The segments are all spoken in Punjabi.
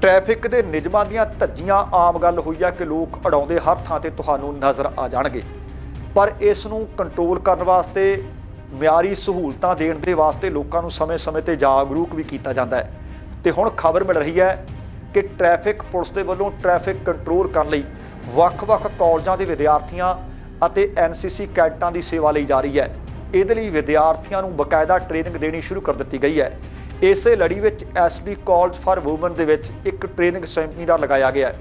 ਟ੍ਰੈਫਿਕ ਦੇ ਨਿਯਮਾਂ ਦੀਆਂ ਧੱਜੀਆਂ, ਆਮ ਗੱਲ ਹੋਈ ਆ ਕਿ ਲੋਕ ਅੜਾਉਂਦੇ ਹਰ ਥਾਂ ਤੇ ਤੁਹਾਨੂੰ ਨਜ਼ਰ ਆ ਜਾਣਗੇ। ਪਰ ਇਸ ਨੂੰ ਕੰਟਰੋਲ ਕਰਨ ਵਾਸਤੇ, ਮਿਆਰੀ ਸਹੂਲਤਾਂ ਦੇਣ ਦੇ ਵਾਸਤੇ ਲੋਕਾਂ ਨੂੰ ਸਮੇਂ-ਸਮੇਂ ਤੇ ਜਾਗਰੂਕ ਵੀ ਕੀਤਾ ਜਾਂਦਾ ਹੈ। ਤੇ ਹੁਣ ਖਬਰ ਮਿਲ ਰਹੀ ਹੈ ਕਿ ਟ੍ਰੈਫਿਕ ਪੁਲਿਸ ਦੇ ਵੱਲੋਂ ਟ੍ਰੈਫਿਕ ਕੰਟਰੋਲ ਕਰਨ ਲਈ ਵੱਖ-ਵੱਖ ਕਾਲਜਾਂ ਦੇ ਵਿਦਿਆਰਥੀਆਂ ਅਤੇ ਐਨਸੀਸੀ ਕੈਡਟਾਂ ਦੀ ਸੇਵਾ ਲਈ ਜਾ ਰਹੀ ਹੈ। ਇਹਦੇ ਲਈ ਵਿਦਿਆਰਥੀਆਂ ਨੂੰ ਬਕਾਇਦਾ ਟ੍ਰੇਨਿੰਗ ਦੇਣੀ ਸ਼ੁਰੂ ਕਰ ਦਿੱਤੀ ਗਈ ਹੈ। ਇਸੇ ਲੜੀ ਵਿੱਚ ਐਸਡੀ ਕਾਲਜ ਫਾਰ ਔਮਨ ਦੇ ਵਿੱਚ ਇੱਕ ਟ੍ਰੇਨਿੰਗ ਸੈਮੀਨਾਰ ਲਗਾਇਆ ਗਿਆ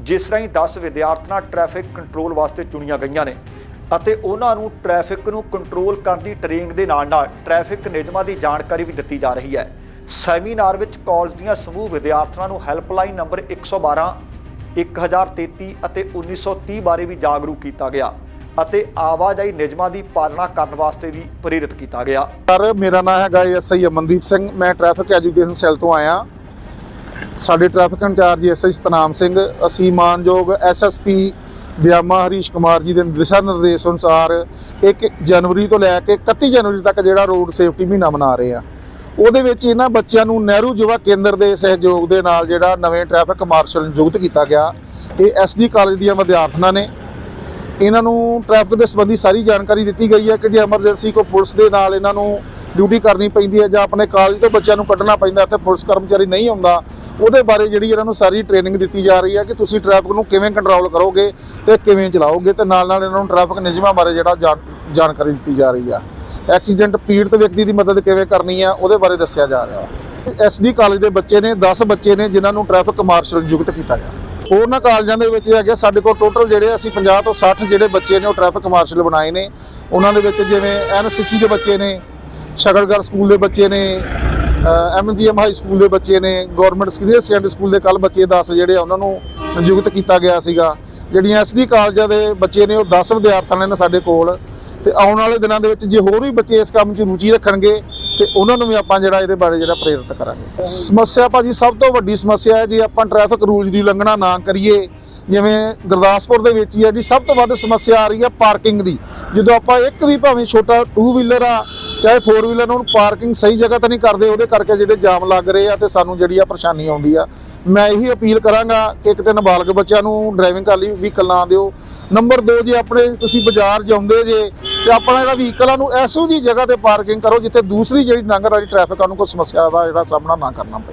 ਜਿਸ ਰਾਹੀਂ 10 ਵਿਦਿਆਰਥਣਾਂ ਟ੍ਰੈਫਿਕ ਕੰਟਰੋਲ ਵਾਸਤੇ ਚੁਣੀਆਂ ਗਈਆਂ ਨੇ ਅਤੇ ਉਹਨਾਂ ਨੂੰ ਟ੍ਰੈਫਿਕ ਨੂੰ ਕੰਟਰੋਲ ਕਰਨ ਦੀ ਟ੍ਰੇਨਿੰਗ ਦੇ ਨਾਲ ਨਾਲ ਟ੍ਰੈਫਿਕ ਨਿਯਮਾਂ ਦੀ ਜਾਣਕਾਰੀ ਵੀ ਦਿੱਤੀ ਜਾ ਰਹੀ ਹੈ। ਸੈਮੀਨਾਰ ਵਿੱਚ ਕਾਲਜ ਦੀਆਂ ਸਮੂਹ ਵਿਦਿਆਰਥਣਾਂ ਨੂੰ ਹੈਲਪਲਾਈਨ ਨੰਬਰ 112 1033 ਅਤੇ 1930 ਬਾਰੇ ਵੀ ਜਾਗਰੂਕ ਕੀਤਾ ਗਿਆ। ਅਤੇ ਆਵਾਜਾਈ ਨਿਯਮਾਂ ਦੀ ਪਾਲਣਾ ਕਰਨ ਵਾਸਤੇ ਵੀ ਪ੍ਰੇਰਿਤ ਕੀਤਾ ਗਿਆ। ਸਰ, ਮੇਰਾ ਨਾਮ ਹੈਗਾ ਐਸਆਈ ਅਮਨਦੀਪ ਸਿੰਘ। ਮੈਂ ਟ੍ਰੈਫਿਕ ਐਜੂਕੇਸ਼ਨ ਸੈੱਲ ਤੋਂ ਆਇਆ। ਸਾਡੇ traffic incharge SI Satnam Singh, ਅਸੀਂ ਮਾਨਯੋਗ ਐਸਐਸਪੀ ਬਿਆਮਾ ਹਰੀਸ਼ ਕੁਮਾਰ ਜੀ ਦੇ ਦਿਸ਼ਾ ਨਿਰਦੇਸ਼ ਅਨੁਸਾਰ 1 ਜਨਵਰੀ ਤੋਂ ਲੈ ਕੇ 31 ਜਨਵਰੀ ਤੱਕ ਜਿਹੜਾ ਰੋਡ ਸੇਫਟੀ ਮਹੀਨਾ ਮਨਾ ਰਹੇ ਆ। ਉਹਦੇ ਵਿੱਚ ਇਹਨਾਂ ਬੱਚਿਆਂ ਨੂੰ ਨਹਿਰੂ ਯੁਵਾ ਕੇਂਦਰ ਦੇ ਸਹਿਯੋਗ ਦੇ ਨਾਲ ਜਿਹੜਾ ਨਵੇਂ ਟ੍ਰੈਫਿਕ ਮਾਰਸ਼ਲ ਨਿਯੁਕਤ ਕੀਤਾ ਗਿਆ। ਇਹ ਐਸਡੀ ਕਾਲਜ ਦੀਆਂ ਵਿਦਿਆਰਥਣਾਂ ਨੇ। ਇਹਨਾਂ ਨੂੰ ਟ੍ਰੈਫਿਕ ਦੇ ਸੰਬੰਧੀ ਸਾਰੀ ਜਾਣਕਾਰੀ ਦਿੱਤੀ ਗਈ ਹੈ ਕਿ ਜੇ ਐਮਰਜੈਂਸੀ ਕੋ ਪੁਲਿਸ ਦੇ ਨਾਲ ਇਹਨਾਂ ਨੂੰ ਡਿਊਟੀ ਕਰਨੀ ਪੈਂਦੀ ਹੈ ਜਾਂ ਆਪਣੇ ਕਾਲਜ ਤੋਂ ਬੱਚਿਆਂ ਨੂੰ ਕੱਢਣਾ ਪੈਂਦਾ ਇੱਥੇ ਪੁਲਿਸ ਕਰਮਚਾਰੀ ਨਹੀਂ ਆਉਂਦਾ, ਉਹਦੇ ਬਾਰੇ ਜਿਹੜੀ ਇਹਨਾਂ ਨੂੰ ਸਾਰੀ ਟ੍ਰੇਨਿੰਗ ਦਿੱਤੀ ਜਾ ਰਹੀ ਹੈ ਕਿ ਤੁਸੀਂ ਟ੍ਰੈਫਿਕ ਨੂੰ ਕਿਵੇਂ ਕੰਟਰੋਲ ਕਰੋਗੇ ਤੇ ਕਿਵੇਂ ਚਲਾਓਗੇ ਤੇ ਨਾਲ ਨਾਲ ਇਹਨਾਂ ਨੂੰ ਟ੍ਰੈਫਿਕ ਨਿਯਮਾਂ ਬਾਰੇ ਜਿਹੜਾ ਜਾਣ- ਜਾਣਕਾਰੀ ਦਿੱਤੀ ਜਾ ਰਹੀ ਆ। ਐਕਸੀਡੈਂਟ ਪੀੜਤ ਵਿਅਕਤੀ ਦੀ ਮਦਦ ਕਿਵੇਂ ਕਰਨੀ ਆ ਉਹਦੇ ਬਾਰੇ ਦੱਸਿਆ ਜਾ ਰਿਹਾ। ਐਸਡੀ ਕਾਲਜ ਦੇ ਬੱਚੇ ਨੇ 10 ਬੱਚੇ ਨੇ ਜਿਨ੍ਹਾਂ ਨੂੰ ਟ੍ਰੈਫਿਕ ਮਾਰਸ਼ਲ ਨਿਯੁਕਤ ਕੀਤਾ ਗਿਆ। ਹੋਰਨਾਂ ਕਾਲਜਾਂ ਦੇ ਵਿੱਚ ਹੈਗੇ, ਸਾਡੇ ਕੋਲ ਟੋਟਲ ਜਿਹੜੇ ਅਸੀਂ 50 ਤੋਂ 60 ਜਿਹੜੇ ਬੱਚੇ ਨੇ ਉਹ ਟ੍ਰੈਫਿਕ ਮਾਰਸ਼ਲ ਬਣਾਏ ਨੇ। ਉਹਨਾਂ ਦੇ ਵਿੱਚ ਜਿਵੇਂ ਐਨਸੀਸੀ ਦੇ ਬੱਚੇ ਨੇ ਸ਼ਗਲਗਰ ਸਕੂਲ ਦੇ ਬੱਚੇ ਨੇ ਐਮਜੀਐਮ ਹਾਈ ਸਕੂਲ ਦੇ ਬੱਚੇ ਨੇ ਗਵਰਨਮੈਂਟ ਸੀਨੀਅਰ ਸੈਕੰਡਰੀ ਸਕੂਲ ਦੇ ਕੱਲ ਬੱਚੇ 10 ਜਿਹੜੇ ਆ, ਉਹਨਾਂ ਨੂੰ ਨਿਯੁਕਤ ਕੀਤਾ ਗਿਆ ਸੀਗਾ। ਜਿਹੜੀਆਂ ਐਸਡੀ ਕਾਲਜਾਂ ਦੇ ਬੱਚੇ ਨੇ, ਉਹ 10 ਵਿਦਿਆਰਥਣ ਨੇ ਸਾਡੇ ਕੋਲ। ਤੇ ਆਉਣ ਵਾਲੇ ਦਿਨਾਂ ਦੇ ਵਿੱਚ ਜੇ ਹੋਰ ਵੀ ਬੱਚੇ ਇਸ ਕੰਮ 'ਚ ਰੁਚੀ ਰੱਖਣਗੇ ਤੇ ਉਹਨਾਂ ਨੂੰ ਵੀ ਆਪਾਂ ਜਿਹੜਾ ਇਹਦੇ ਬਾਰੇ ਜਿਹੜਾ ਪ੍ਰੇਰਿਤ ਕਰਾਂਗੇ। ਸਮੱਸਿਆ ਭਾਜੀ ਸਭ ਤੋਂ ਵੱਡੀ ਸਮੱਸਿਆ ਹੈ ਜੇ, ਆਪਾਂ ਟ੍ਰੈਫਿਕ ਰੂਲਸ ਦੀ ਉਲੰਘਣਾ ਨਾ ਕਰੀਏ। ਜਿਵੇਂ ਗੁਰਦਾਸਪੁਰ ਦੇ ਵਿੱਚ ਹੀ ਹੈ ਜੀ, ਸਭ ਤੋਂ ਵੱਧ ਸਮੱਸਿਆ ਆ ਰਹੀ ਹੈ ਪਾਰਕਿੰਗ ਦੀ। ਜਦੋਂ ਆਪਾਂ ਇੱਕ ਵੀ ਭਾਵੇਂ ਛੋਟਾ 2 ਵੀਲਰ ਆ, ਚਾਹੇ 4 ਵੀਲਰ ਨੂੰ ਪਾਰਕਿੰਗ ਸਹੀ ਜਗ੍ਹਾ ਤੇ ਨਹੀਂ ਕਰਦੇ, ਉਹਦੇ ਕਰਕੇ ਜਿਹੜੇ ਜਾਮ ਲੱਗ ਰਹੇ ਆ ਤੇ ਸਾਨੂੰ ਜਿਹੜੀ ਆ ਪਰੇਸ਼ਾਨੀ ਆਉਂਦੀ ਆ। ਮੈਂ ਇਹੀ ਅਪੀਲ ਕਰਾਂਗਾ ਕਿ ਇੱਕ ਤੇ ਨਾਬਾਲਗ ਬੱਚਿਆਂ ਨੂੰ ਡਰਾਈਵਿੰਗ ਕਰ ਲਈ ਵਹੀਕਲ ਨਾ ਦਿਓ। ਨੰਬਰ 2 ਜੇ, ਆਪਣੇ ਤੁਸੀਂ ਬਾਜ਼ਾਰ ਜਾਂਦੇ ਜੇ ਤੇ ਆਪਣਾ ਜਿਹੜਾ ਵਹੀਕਲ ਆ ਨੂੰ ਐਸੋ ਜੀ ਜਗ੍ਹਾ ਤੇ ਪਾਰਕਿੰਗ ਕਰੋ ਜਿੱਥੇ ਦੂਸਰੀ ਜਿਹੜੀ ਲੰਘਣ ਵਾਲੀ ਟ੍ਰੈਫਿਕ ਆ ਨੂੰ ਕੋਈ ਸਮੱਸਿਆ ਦਾ ਜਿਹੜਾ ਸਾਹਮਣਾ ਨਾ ਕਰਨਾ ਪਵੇ।